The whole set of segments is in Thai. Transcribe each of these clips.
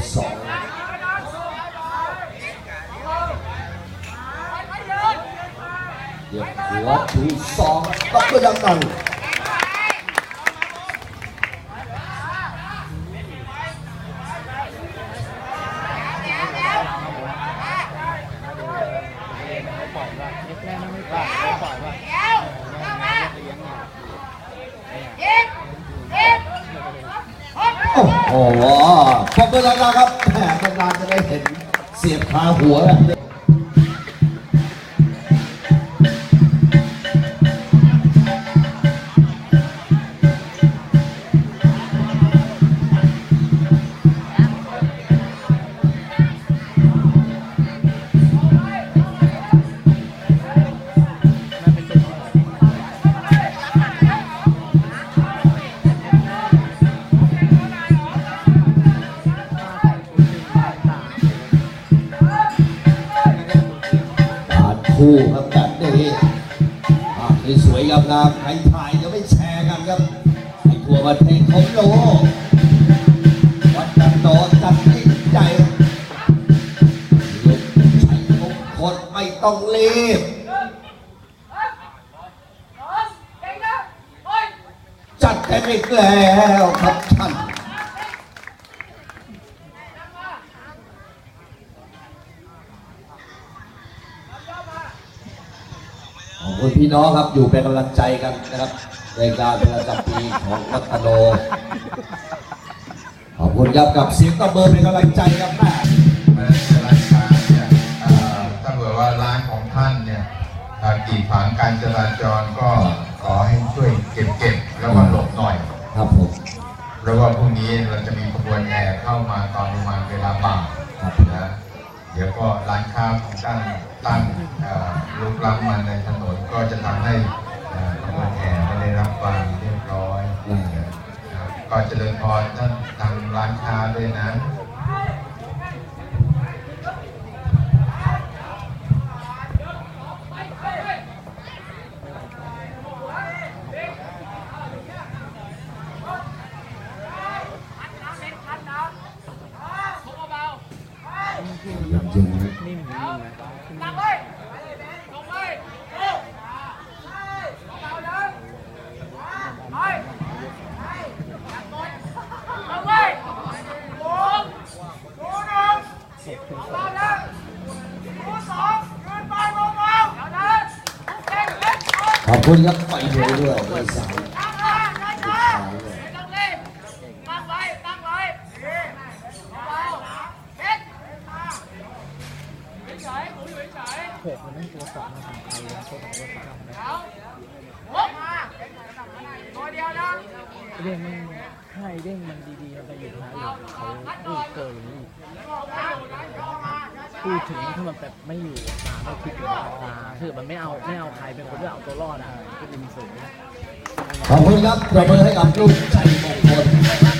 傻 Dẹp quá thủ so Bắt cái dân này Oh, wow. ด้วยดังๆปล่อยว่าเล็กแผ่ร่าโอ้โหขอบคุณนะครับแหมนานๆจะได้เห็นเสียบคาหัวแบบนี้ คู่ครับแบบนี้ภาพสวยๆงามๆใครถ่ายจะไม่แชร์กันครับให้ทั่วประเทศเขารู้วัดกันโตจัดยิ่งใหญ่ลุกชัยมงคลไม่ต้องรีบจัดเต็มอีกแล้วครับท่าน ขอบ คุณพี่น้องครับอยู่เป็นกำลังใจกันนะครับในการประจำปีของวัฒโนขอบคุณครับกับเสียงตบมือเป็นกำลังใจครับแม่มันจะร้านค้าเนี่ยเอ่อถ้าเผื่อว่าร้านของท่านเนี่ยเอ่อกีดขวางการจราจรก็ขอให้ช่วยเก็บเก็บแล้วก็หลบหน่อย ครับผมเพราะว่าพรุ่งนี้เรา เดี๋ยวก็ร้านค้าของตั้งตั้งลุกล้ำมาในถนนก็จะทำให้ขบวนแห่ไม่ได้รับความเรียบร้อยก็เจริญพรท่านทางร้านค้าด้วยนะ เย็นๆนะ นิ่มนิ่มนะ ขอบคุณครับไปเรื่อยด้วยด้วยสาย หกมันต้องตัวสองมาสำคัญเลยตัวสองตัวสามนะเด้งมันให้เด้งมันดีๆมันไปอยู่ท้ายเลยเขาพูดเกินอีกพูดถึงถ้ามันแบบไม่อยู่ตาไม่คิดถึงตาคือมันไม่เอาไม่เอาใครเป็นคนที่เอาตัวรอดอะก็ดินสูงขอบคุณครับประเมือให้กับลูกชัยมงคล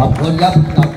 Vamos olhar para